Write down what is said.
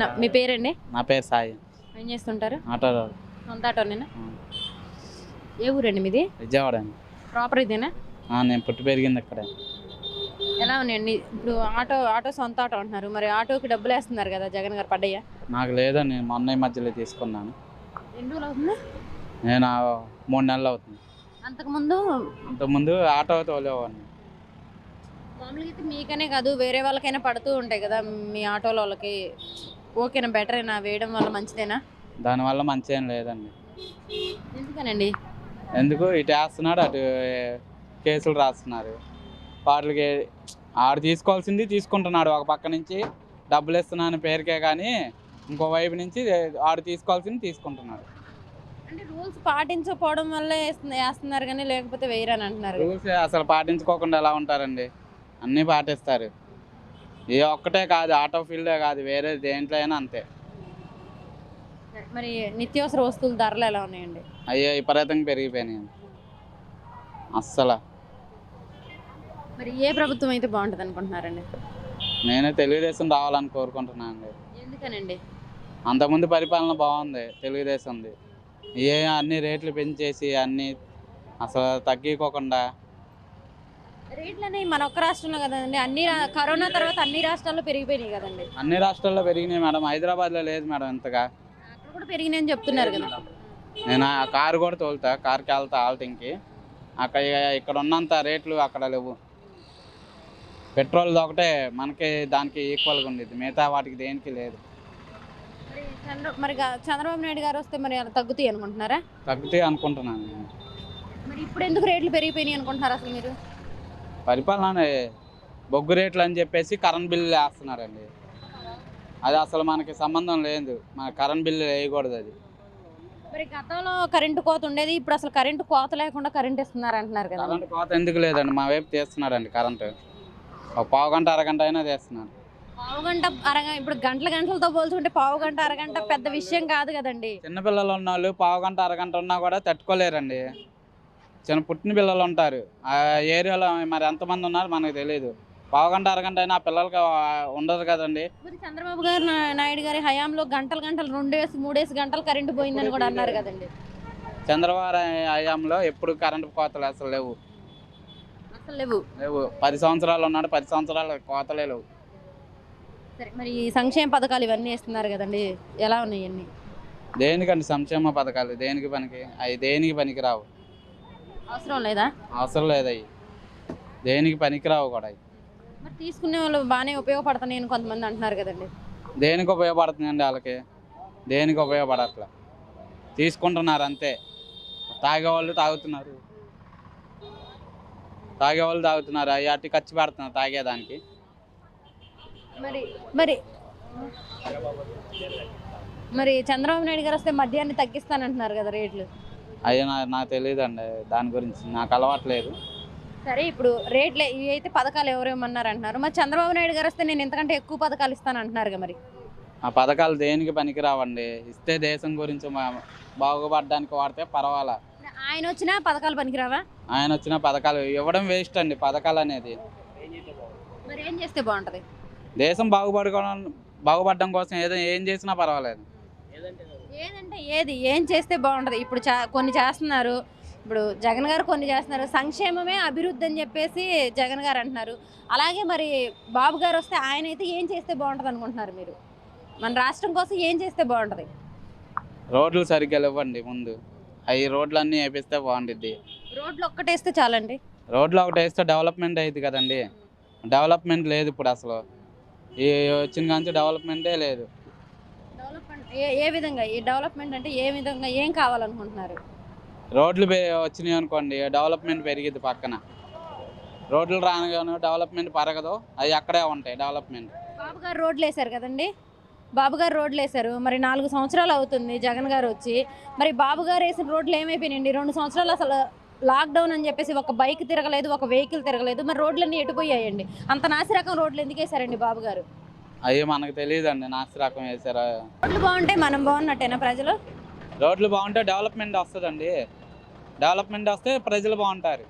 నా- మీ పేరండి? నా పేరు సాయి. ఏం చేస్తుంటారు? ఆటో సొంత ఆటోనేనా? ఏ ఊరండి మీది? విజయవాడ అండి. ప్రాపర్ ఇదేనా? ఆ, నేను పుట్టి పెరిగింది ఇక్కడే ఎలా ఉన్నాయండి? ఇప్పుడు ఆటో ఆటో సొంత ఆటో అంటున్నారు. మరి ఆటోకి డబ్బులు వేస్తున్నారు కదా జగన్ గారు పడ్డయ్యా? నాకు లేదండి. మొన్న ఈ మధ్యలో తీసుకున్నాను. ఎన్ని రోజులు అవుతుంది? నేను ఆ మూడు నెలలు అవుతుంది. అంతకుముందు అంతకుముందు ఆటో తోలేవాడిని. మామూలుగా అయితే మీకనే కాదు వేరే వాళ్ళకైనా పడుతూ ఉంటాయి కదా మీ ఆటోల వాళ్ళకి. ఓకేనా? బెటరేనా వేయడం వల్ల మంచిదేనా? దానివల్ల మంచి ఏం లేదండి. ఎందుకనండి? ఎందుకు? ఇటు వేస్తున్నాడు అటు కేసులు రాస్తున్నారు. వాటికి ఆడు తీసుకోవాల్సింది తీసుకుంటున్నాడు. ఒక పక్క నుంచి డబ్బులు ఇస్తున్నాను పేరుకే కానీ ఇంకో వైపు నుంచి ఆడు తీసుకోవాల్సింది తీసుకుంటున్నాడు. అంటే రూల్స్ పాటించకపోవడం వల్ల వేస్తున్న- వేస్తున్నారు కానీ లేకపోతే వేయరని అంటున్నారు. రూల్స్ అసలు పాటించుకోకుండా ఎలా ఉంటారండి? అన్నీ పాటిస్తారు. ఏ ఒక్కటే కాదు ఆటో ఫీల్డే కాదు వేరే దేంట్లో అయినా అంతే. మరి నిత్యావసర వస్తువుల ధరలు ఎలా ఉన్నాయండి? అయ్యో విపరీతంగా పెరిగిపోయినాయి. అస్సలు. మరి ఏ ప్రభుత్వం అయితే బాగుంటుంది అనుకుంటున్నారండి? నేనే తెలుగుదేశం రావాలని కోరుకుంటున్నాను అండి ఎందుకనండి? అంతకుముందు పరిపాలన బాగుంది తెలుగుదేశంది. ఏ అన్ని రేట్లు పెంచేసి అన్ని అసలు తగ్గిపోకుండా రేట్లు అనేవి మన ఒక్క రాష్ట్రంలో కదండి. అన్ని రా- కరోనా తర్వాత అన్ని రాష్ట్రాల్లో పెరిగిపోయినాయి కదండి. అన్ని రాష్ట్రాల్లో పెరిగినాయి మేడం. హైదరాబాద్లో లేదు మేడం ఇంతగా. అక్కడ కూడా పెరిగినాయని చెప్తున్నారు కదా. నేను ఆ కారు కూడా తోలుతా. కార్కి వెళ్తా ఆల్టింగ్కి అక్కడ ఇక్కడ ఉన్నంత రేట్లు అక్కడ లేవు. పెట్రోల్ ఒకటే మనకి దానికి ఈక్వల్గా ఉండేది. మిగతా వాటికి దేనికి లేదు. మరి చంద్ర మరి గా- చంద్రబాబు నాయుడు గారు వస్తే మరి అలా తగ్గుతాయి అనుకుంటున్నారా? తగ్గుతాయి అనుకుంటున్నాను నేను. మరి ఇప్పుడు ఎందుకు రేట్లు పెరిగిపోయినాయి అనుకుంటున్నారు అసలు మీరు? పరిపాలన బొగ్గు రేట్లు అని చెప్పేసి కరెంట్ బిల్లు వేస్తున్నారండి. అది అసలు మనకి సంబంధం లేదు. మన కరెంట్ బిల్లు వేయకూడదు అది. మరి గతంలో కరెంటు కోత ఉండేది ఇప్పుడు అసలు కరెంటు కోత లేకుండా కరెంట్ ఇస్తున్నారు అంటున్నారు కదా. కరెంట్ కోత ఎందుకు లేదండి? మా వైపు తీస్తున్నాడండి కరెంటు ఒక పావు గంట అరగంట అయినా తీస్తున్నాడు. పావు గంట అరగంట ఇప్పుడు గంటల గంటలతో పోల్చుకుంటే పావు గంట అరగంట పెద్ద విషయం కాదు కదండి. చిన్నపిల్లలు ఉన్న వాళ్ళు పావు గంట అరగంట ఉన్నా కూడా తట్టుకోలేరండి. చిన్న పుట్టిన పిల్లలు ఉంటారు. ఆ ఏరియాలో మరి ఎంతమంది ఉన్నారు మనకు తెలియదు పావు గంట అరగంట అయినా ఆ పిల్లలకి ఉండదు కదండి. మరి చంద్రబాబు గారు నాయుడు గారి హయాంలో గంటలు గంటలు రెండేసి మూడేసి గంటలు కరెంటు పోయిందని కూడా అన్నారు కదండి. చంద్రబాబు హయాంలో ఎప్పుడు కరెంటు కోతలు అసలు లేవు. అసలు లేవు. లేవు. పది సంవత్సరాలు ఉన్నాడు పది సంవత్సరాలు కోతలే లేవు. సరే మరి ఈ సంక్షేమ పథకాలు ఇవన్నీ ఇస్తున్నారు కదండి. ఎలా ఉన్నాయి ఇవన్నీ? దేనికండి సంక్షేమ పథకాలు? దేనికి పనికి? అవి దేనికి పనికి రావు అవసరం లేదా? అవసరం లేదు దేనికి పనికిరావు కూడా మరి తీసుకునే వాళ్ళు బాగానే ఉపయోగపడుతున్నాయి అని కొంతమంది అంటున్నారు కదండి. దేనికి ఉపయోగపడుతుందండి వాళ్ళకి? దేనికి ఉపయోగపడట్ల? తీసుకుంటున్నారు అంతే. తాగేవాళ్ళు తాగుతున్నారు. తాగేవాళ్ళు తాగుతున్నారు. అవి అట్టి ఖర్చు పెడుతున్నారు తాగేదానికి. మరి మరి మరి చంద్రబాబు నాయుడు గారు వస్తే మద్యాన్ని తగ్గిస్తానంటున్నారు కదా రేట్లు. నా నాకు తెలియదండి దాని గురించి నాకు అలవాట్లేదు. సరే ఇప్పుడు రేట్లు ఇవి అయితే పథకాలు ఎవరేమన్నారు అంటున్నారు మరి చంద్రబాబు నాయుడు గారు వస్తే నేను ఇంతకంటే ఎక్కువ పథకాలు ఇస్తాను అంటున్నారు మరి. ఆ పథకాలు దేనికి పనికిరావండి? ఇస్తే దేశం గురించి మా- బాగుపడడానికి వాడితే పర్వాలా? ఆయన వచ్చినా పథకాలు పనికిరావా? ఆయన వచ్చిన పథకాలు ఇవ్వడం వేస్ట్ అండి పథకాలు అనేది. మరి ఏం చేస్తే బాగుంటది? దేశం బాగుపడుకోవడం బాగుపడడం కోసం ఏదో ఏం చేసినా పర్వాలేదు. ఏదంటే ఏది? ఏం చేస్తే బాగుంటది? ఇప్పుడు కొన్ని చేస్తున్నారు. ఇప్పుడు జగన్ గారు కొన్ని చేస్తున్నారు. సంక్షేమమే అభివృద్ధి అని చెప్పేసి జగన్ గారు అంటున్నారు. అలాగే మరి బాబు గారు వస్తే ఆయన అయితే ఏం చేస్తే బాగుంటది అనుకుంటున్నారు మీరు? మన రాష్ట్రం కోసం ఏం చేస్తే బాగుంటది? రోడ్లు సరిగ్గా ఇవ్వండి ముందు. అవి రోడ్లన్నీ వేపిస్తే బాగుంటుంది రోడ్లు ఒక్కటేస్తే చాలండి? రోడ్లు ఒకటి వేస్తే డెవలప్మెంట్ అయ్యింది కదండి. డెవలప్మెంట్ లేదు ఇప్పుడు అసలు. ఈ వచ్చిన కానీ డెవలప్మెంటే లేదు. ఏ ఏ విధంగా? ఈ డెవలప్మెంట్ అంటే ఏ విధంగా ఏం కావాలనుకుంటున్నారు? రోడ్లు వచ్చినాయి అనుకోండి డెవలప్మెంట్ పెరిగిద్ది పక్కన. రోడ్లు రానగాను డెవలప్మెంట్ పెరగదు అవి అక్కడే ఉంటాయి డెవలప్మెంట్ బాబు గారు రోడ్లు వేశారు కదండి? బాబు గారు రోడ్లు వేశారు. మరి నాలుగు సంవత్సరాలు అవుతుంది జగన్ గారు వచ్చి. మరి బాబు గారు వేసిన రోడ్లు ఏమైపోయినాయండి? రెండు సంవత్సరాలు అసలు లాక్డౌన్ అని చెప్పేసి ఒక బైక్ తిరగలేదు ఒక వెహికల్ తిరగలేదు. మరి రోడ్లన్నీ ఎటుపోయాయండి అంత నాసి రకం రోడ్లు ఎందుకు వేశారండి బాబు గారు? అవి మనకు తెలియదండి నాసి రకం వేసారా రోడ్లు బాగుంటే మనం బాగున్నట్టేనా ప్రజలు? రోడ్లు బాగుంటే డెవలప్మెంట్ వస్తుందండి. డెవలప్మెంట్ వస్తే ప్రజలు బాగుంటారు.